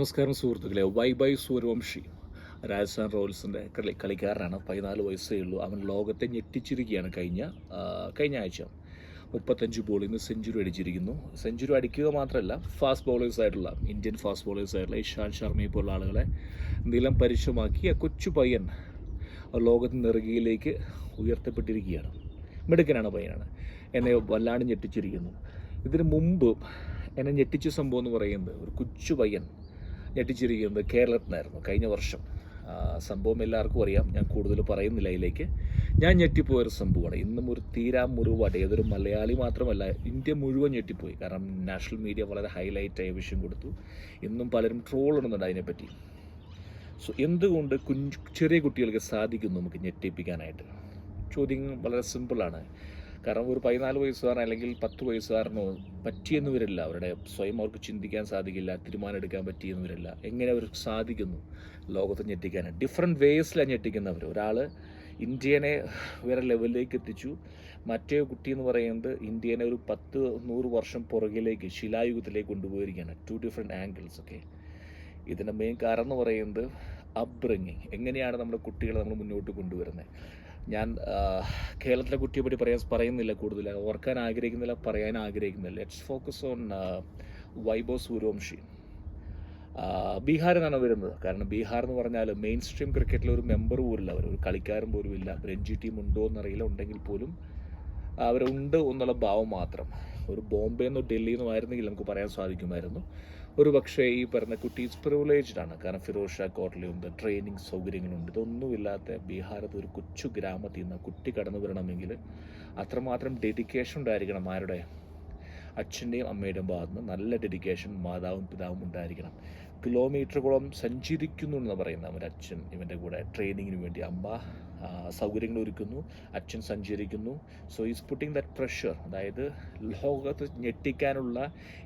നമസ്കാരം സുഹൃത്തുക്കളെ. വൈ ബൈ സൂര്യവംശി രാജസ്ഥാൻ റോയൽസിന്റെ കളി കളിക്കാരനാണ്. പതിനാല് വയസ്സേ ഉള്ളൂ. അവൻ ലോകത്തെ ഞെട്ടിച്ചിരിക്കുകയാണ് കഴിഞ്ഞ കഴിഞ്ഞ ആഴ്ച. മുപ്പത്തഞ്ച് ബോളിൽ നിന്ന് സെഞ്ചുറി അടിച്ചിരിക്കുന്നു. സെഞ്ചുറി അടിക്കുക മാത്രമല്ല ഫാസ്റ്റ് ബോളേഴ്സ് ആയിട്ടുള്ള ഇന്ത്യൻ ഫാസ്റ്റ് ബോളേഴ്സ് ആയിട്ടുള്ള ഇഷാന്ത് ശർമ്മയെ പോലുള്ള ആളുകളെ നിലം പരിശമാക്കി ആ കൊച്ചു പയ്യൻ ലോകത്ത് നെറുകയിലേക്ക് ഉയർത്തപ്പെട്ടിരിക്കുകയാണ്. മിടുക്കനാണ് പയ്യനാണ്. എന്നെ വല്ലാണ്ട് ഞെട്ടിച്ചിരിക്കുന്നു. ഇതിനു മുമ്പ് എന്നെ ഞെട്ടിച്ച സംഭവം എന്ന് പറയുന്നത് ഒരു കൊച്ചു പയ്യൻ ഞെട്ടിച്ചിരിക്കുന്നത് കേരളത്തിനായിരുന്നു കഴിഞ്ഞ വർഷം. സംഭവം എല്ലാവർക്കും അറിയാം. ഞാൻ കൂടുതൽ പറയുന്നില്ല അതിലേക്ക്. ഞാൻ ഞെട്ടിപ്പോയൊരു സംഭവമാണ്. ഇന്നും ഒരു തീരാ മുറിവാട് ഏതൊരു മലയാളി മാത്രമല്ല ഇന്ത്യ മുഴുവൻ ഞെട്ടിപ്പോയി. കാരണം നാഷണൽ മീഡിയ വളരെ ഹൈലൈറ്റ് ആയ വിഷയം കൊടുത്തു. ഇന്നും പലരും ട്രോൾ ഇടുന്നുണ്ട് അതിനെപ്പറ്റി. സോ എന്തുകൊണ്ട് കുഞ്ഞു ചെറിയ കുട്ടികൾക്ക് സാധിക്കും നമുക്ക് ഞെട്ടിപ്പിക്കാനായിട്ട്? ചോദ്യം വളരെ സിമ്പിളാണ് കാരണം ഒരു പതിനാല് വയസ്സുകാരൻ അല്ലെങ്കിൽ പത്ത് വയസ്സുകാരനോ പറ്റിയെന്ന് വരില്ല അവരുടെ സ്വയം അവർക്ക് ചിന്തിക്കാൻ സാധിക്കില്ല തീരുമാനം എടുക്കാൻ പറ്റിയെന്ന് വരില്ല എങ്ങനെ അവർക്ക് സാധിക്കുന്നു? ലോകത്ത് ഞെട്ടിക്കാൻ. ഡിഫറെന്റ് വേസിലാണ് ഞെട്ടിക്കുന്നവർ ഒരാൾ ഇന്ത്യനെ വേറെ ലെവലിലേക്ക് എത്തിച്ചു. മറ്റേ കുട്ടി എന്ന് പറയുന്നത് ഇന്ത്യനെ ഒരു പത്ത് നൂറ് വർഷം പുറകിലേക്ക് ശിലായുഗത്തിലേക്ക് കൊണ്ടുപോയിരിക്കുകയാണ്. ടു ഡിഫറെന്റ് ആംഗിൾസ് ഒക്കെ ഇതിന്റെ മെയിൻ കാരണം എന്ന് പറയുന്നത് അപ്ബ്രിങ്ങിങ് എങ്ങനെയാണ് നമ്മുടെ കുട്ടികളെ നമ്മൾ മുന്നോട്ട് കൊണ്ടുവരുന്നത്? ഞാൻ കേരളത്തിലെ കുട്ടിയെ പറ്റി പറയാൻ പറയുന്നില്ല കൂടുതൽ. ഓർക്കാൻ ആഗ്രഹിക്കുന്നില്ല പറയാൻ ആഗ്രഹിക്കുന്നില്ല. Let's focus on Vaibhav Suryavanshi ബീഹാറിൽ നിന്നാണ് വരുന്നത്? കാരണം ബീഹാർ എന്ന് പറഞ്ഞാൽ മെയിൻ സ്ട്രീം ക്രിക്കറ്റിൽ ഒരു മെമ്പർ പോലും ഇല്ല അവർ. ഒരു കളിക്കാരൻ പോലും ഇല്ല. രഞ്ജി ടീം ഉണ്ടോ എന്നറിയില്ല. ഉണ്ടെങ്കിൽ പോലും അവരുണ്ട് എന്നുള്ള ഭാവം മാത്രം. ഒരു ബോംബെ എന്നോ ഡൽഹിയിൽ നിന്നോ ആയിരുന്നെങ്കിൽ നമുക്ക് പറയാൻ സാധിക്കുമായിരുന്നു. ഒരു പക്ഷേ ഈ പറഞ്ഞ കുട്ടീസ് പ്രിവിലേജ്ഡ് ആണ്. കാരണം ഫിറോസ് ഷാ കോട്ടലുണ്ട് ട്രെയിനിങ് സൗകര്യങ്ങളുണ്ട്. ഇതൊന്നുമില്ലാത്ത ബീഹാരത്ത് ഒരു കൊച്ചു ഗ്രാമത്തിൽ നിന്ന് കുട്ടി കടന്നു വരണമെങ്കിൽ അത്രമാത്രം ഡെഡിക്കേഷൻ ഉണ്ടായിരിക്കണം ആരുടെ? അച്ഛന്റെയും അമ്മയുടെയും ഭാഗത്ത് നിന്ന് നല്ല ഡെഡിക്കേഷൻ മാതാവും പിതാവും ഉണ്ടായിരിക്കണം. കിലോമീറ്ററുകളോളം സഞ്ചരിക്കുന്നു എന്ന് പറയുന്ന ഒരു അച്ഛൻ ഇവന്റെ കൂടെ ട്രെയിനിങ്ങിന് വേണ്ടി അമ്മ സൗകര്യങ്ങൾ ഒരുക്കുന്നു അച്ഛൻ സഞ്ചരിക്കുന്നു. So is putting that pressure അതായത് ലോകത്ത് ഞെട്ടിക്കാനുള്ള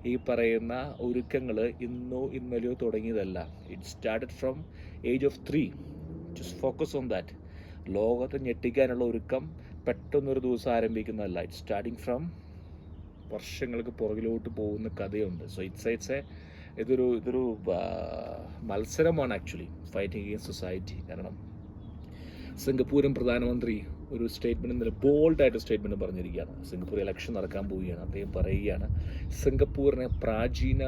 ഈ പറയുന്ന ഒരുക്കങ്ങൾ ഇന്നോ ഇന്നലെയോ തുടങ്ങിയതല്ല. It started from age of three just focus on that ലോകത്ത് ഞെട്ടിക്കാനുള്ള ഒരുക്കം പെട്ടെന്നൊരു ദിവസം ആരംഭിക്കുന്നതല്ല. ഇറ്റ് സ്റ്റാർട്ടിങ് ഫ്രം വർഷങ്ങൾക്ക് പുറകിലോട്ട് പോകുന്ന കഥയുണ്ട്. സോ ഇറ്റ്സ് ഇറ്റ്സ് എ ഇതൊരു ഇതൊരു മത്സരമാണ് ആക്ച്വലി ഫൈറ്റിംഗ് അഗെയിൻസ്റ്റ് സൊസൈറ്റി കാരണം സിംഗപ്പൂരും പ്രധാനമന്ത്രി ഒരു സ്റ്റേറ്റ്മെന്റ് ഇന്നലെ ബോൾഡായിട്ട് സ്റ്റേറ്റ്മെന്റ് പറഞ്ഞിരിക്കുകയാണ്. സിംഗപ്പൂർ ഇലക്ഷൻ നടക്കാൻ പോവുകയാണ്. അദ്ദേഹം പറയുകയാണ് സിംഗപ്പൂരിനെ പ്രാചീന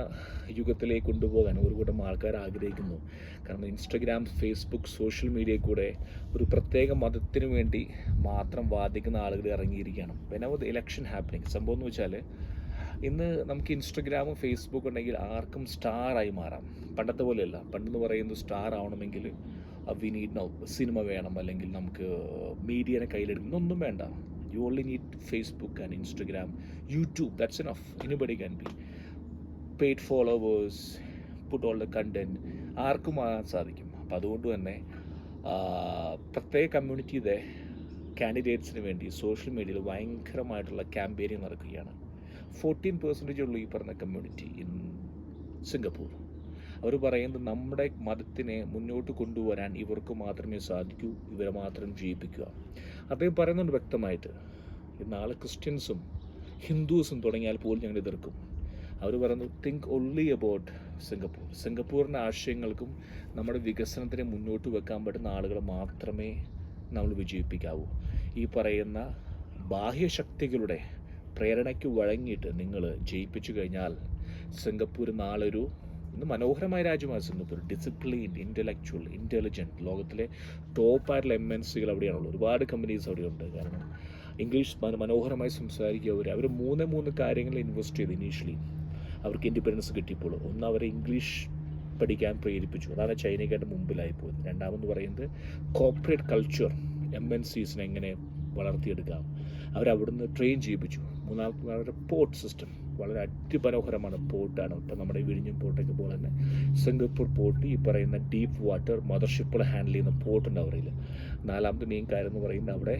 യുഗത്തിലേക്ക് കൊണ്ടുപോകാൻ ഒരു കൂട്ടം ആൾക്കാർ ആഗ്രഹിക്കുന്നു. കാരണം ഇൻസ്റ്റഗ്രാം ഫേസ്ബുക്ക് സോഷ്യൽ മീഡിയയിൽ കൂടെ ഒരു പ്രത്യേക മതത്തിന് വേണ്ടി മാത്രം വാദിക്കുന്ന ആളുകൾ ഇറങ്ങിയിരിക്കുകയാണ്. വെനവ് ഇലക്ഷൻ ഹാപ്പനിങ് സംഭവം എന്ന് വെച്ചാൽ ഇന്ന് നമുക്ക് ഇൻസ്റ്റഗ്രാമും ഫേസ്ബുക്കും ഉണ്ടെങ്കിൽ ആർക്കും സ്റ്റാറായി മാറാം. പണ്ടത്തെ പോലെയല്ല. പണ്ടെന്ന് പറയുന്നത് സ്റ്റാർ ആവണമെങ്കിൽ വി നീഡ് നൗ സിനിമ വേണം. അല്ലെങ്കിൽ നമുക്ക് മീഡിയനെ കയ്യിലെടുക്കണം. ഒന്നും വേണ്ട. You only need Facebook and Instagram YouTube that's enough anybody can be paid followers put all the content ആർക്കും ആകാൻ സാധിക്കും. അപ്പം അതുകൊണ്ട് തന്നെ പ്രത്യേക കമ്മ്യൂണിറ്റിയുടെ കാൻഡിഡേറ്റ്സിന് വേണ്ടി സോഷ്യൽ മീഡിയയിൽ ഭയങ്കരമായിട്ടുള്ള ക്യാമ്പയിനിങ് നടക്കുകയാണ്. ഫോർട്ടീൻ പെർസെന്റേജ് ഉള്ളൂ ഈ പറഞ്ഞ കമ്മ്യൂണിറ്റി ഇൻ സിംഗപ്പൂർ അവർ പറയുന്നത് നമ്മുടെ മതത്തിനെ മുന്നോട്ട് കൊണ്ടുവരാൻ ഇവർക്ക് മാത്രമേ സാധിക്കൂ ഇവരെ മാത്രം ജീവിപ്പിക്കുക അദ്ദേഹം പറയുന്നുണ്ട് വ്യക്തമായിട്ട് നാളെ ക്രിസ്ത്യൻസും ഹിന്ദുസും തുടങ്ങിയാൽ പോലും ഞങ്ങൾ എതിർക്കും. അവർ പറയുന്നു തിങ്ക് ഓൺലി അബൌട്ട് സിംഗപ്പൂർ സിംഗപ്പൂരിന്റെ ആശയങ്ങൾക്കും നമ്മുടെ വികസനത്തിനെ മുന്നോട്ട് വെക്കാൻ പറ്റുന്ന ആളുകൾ മാത്രമേ നമ്മൾ വിജയിപ്പിക്കാവൂ. ഈ പറയുന്ന ബാഹ്യശക്തികളുടെ പ്രേരണയ്ക്ക് വഴങ്ങിയിട്ട് നിങ്ങൾ ജയിപ്പിച്ചു കഴിഞ്ഞാൽ സിംഗപ്പൂർ നാളൊരു ഇന്ന് മനോഹരമായ രാജ്യമാണ് സിംഗപ്പൂർ ഡിസിപ്ലിൻ ഇന്റലക്ച്വൽ ഇന്റലിജന്റ് ലോകത്തിലെ ടോപ്പ് ആയിട്ടുള്ള എം എൻ സികൾ അവിടെയാണുള്ളത്. ഒരുപാട് കമ്പനീസ് അവിടെയുണ്ട്. കാരണം ഇംഗ്ലീഷ് മന- മനോഹരമായി സംസാരിക്കുക അവർ അവർ മൂന്ന് മൂന്ന് കാര്യങ്ങൾ ഇൻവെസ്റ്റ് ചെയ്തു ഇനീഷ്യലി അവർക്ക് ഇൻഡിപെൻഡൻസ് കിട്ടിയപ്പോൾ ഒന്ന് അവരെ ഇംഗ്ലീഷ് പഠിക്കാൻ പ്രേരിപ്പിച്ചു. അതാണ് ചൈനയ്ക്കായിട്ട് മുമ്പിലായി പോയത്. രണ്ടാമെന്ന് പറയുന്നത് കോർപ്പറേറ്റ് കൾച്ചർ എം എൻ സീസിനെ എങ്ങനെ വളർത്തിയെടുക്കാം? അവരവിടുന്ന് ട്രെയിൻ ചെയ്യിപ്പിച്ചു. മൂന്നാമത്തെ പോർട്ട് സിസ്റ്റം വളരെ അതിമനോഹരമാണ് പോർട്ടാണ് ഇപ്പം നമ്മുടെ വിഴിഞ്ഞം പോർട്ടൊക്കെ പോലെ തന്നെ സിംഗപ്പൂർ പോർട്ട് ഈ പറയുന്ന ഡീപ്പ് വാട്ടർ മദർഷിപ്പുകൾ ഹാൻഡിൽ ചെയ്യുന്ന പോർട്ടുണ്ട് അവരിൽ. നാലാമത്തെ മെയിൻ കാര്യം എന്ന് പറയുന്നത് അവിടെ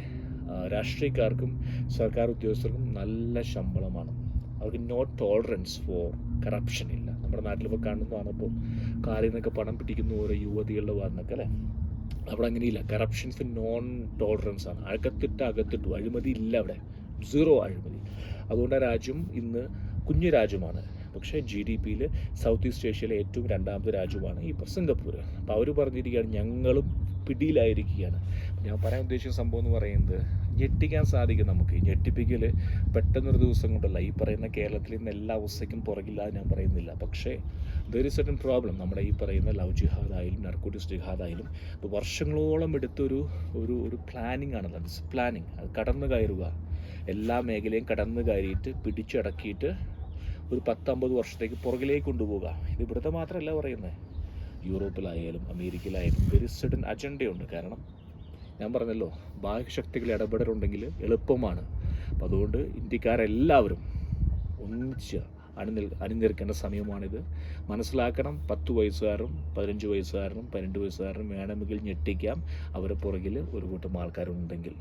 രാഷ്ട്രീയക്കാർക്കും സർക്കാർ ഉദ്യോഗസ്ഥർക്കും നല്ല ശമ്പളമാണ്. അവർക്ക് നോ ടോളറൻസ് ഫോർ കറപ്ഷൻ ഇല്ല. നമ്മുടെ നാട്ടിലിപ്പോൾ കാണുന്നതാണ് ഇപ്പോൾ കാറിൽ നിന്നൊക്കെ പണം പിടിക്കുന്ന ഓരോ യുവതികളുടെ ഭാഗത്തൊക്കെ അല്ലേ? അവിടെ അങ്ങനെയില്ല. കറപ്ഷൻസ് നോൺ ടോളറൻസ് ആണ്. അകത്തിട്ട് അകത്തിട്ടു അഴിമതി ഇല്ല അവിടെ. സീറോ അഴിമതി അതുകൊണ്ട് ആ രാജ്യം ഇന്ന് കുഞ്ഞു രാജ്യമാണ്. പക്ഷേ ജി ഡി പിയിൽ സൗത്ത് ഈസ്റ്റ് ഏഷ്യയിലെ ഏറ്റവും രണ്ടാമത്തെ രാജ്യമാണ് ഇപ്പോൾ സിംഗപ്പൂർ അപ്പോൾ അവർ പറഞ്ഞിരിക്കുകയാണ് ഞങ്ങളും പിടിയിലായിരിക്കുകയാണ്. ഞാൻ പറയാൻ ഉദ്ദേശിച്ച സംഭവം എന്ന് പറയുന്നത് ഞെട്ടിക്കാൻ സാധിക്കും നമുക്ക്. ഈ ഞെട്ടിപ്പിക്കൽ പെട്ടെന്നൊരു ദിവസം കൊണ്ടല്ല ഈ പറയുന്ന കേരളത്തിൽ ഇന്ന് എല്ലാ അവസ്ഥയ്ക്കും പുറകില്ല ഞാൻ പറയുന്നില്ല. പക്ഷേ ദർ ഇസ് സർട്ടൻ പ്രോബ്ലം നമ്മുടെ ഈ പറയുന്ന ലവ് ജിഹാദായാലും നർക്കോട്ടിക്സ് ജിഹാദായാലും ഇപ്പോൾ വർഷങ്ങളോളം എടുത്തൊരു ഒരു ഒരു പ്ലാനിങ് ആണല്ലോ. ദിസ് പ്ലാനിങ് അത് കടന്നു കയറുക എല്ലാ മേഖലയും കടന്നു കയറിയിട്ട് പിടിച്ചടക്കിയിട്ട് ഒരു പത്തമ്പത് വർഷത്തേക്ക് പുറകിലേക്ക് കൊണ്ടുപോവുക. ഇത് ഇവിടുത്തെ മാത്രമല്ല പറയുന്നത് യൂറോപ്പിലായാലും അമേരിക്കയിലായാലും വെരി സഡൻ അജണ്ടയുണ്ട് കാരണം ഞാൻ പറഞ്ഞല്ലോ ബാഹ്യശക്തികൾ ഇടപെടലുണ്ടെങ്കിൽ എളുപ്പമാണ്. അപ്പോൾ അതുകൊണ്ട് ഇന്ത്യക്കാരെല്ലാവരും ഒന്നിച്ച് അണിനിൽ അണിനിരക്കേണ്ട സമയമാണിത്. മനസ്സിലാക്കണം പത്ത് വയസ്സുകാരനും പതിനഞ്ച് വയസ്സുകാരനും പന്ത്രണ്ട് വയസ്സുകാരനും വേണമെങ്കിൽ ഞെട്ടിക്കാം. അവരെ പുറകിൽ ഒരു കൂട്ടം ആൾക്കാരുണ്ടെങ്കിൽ.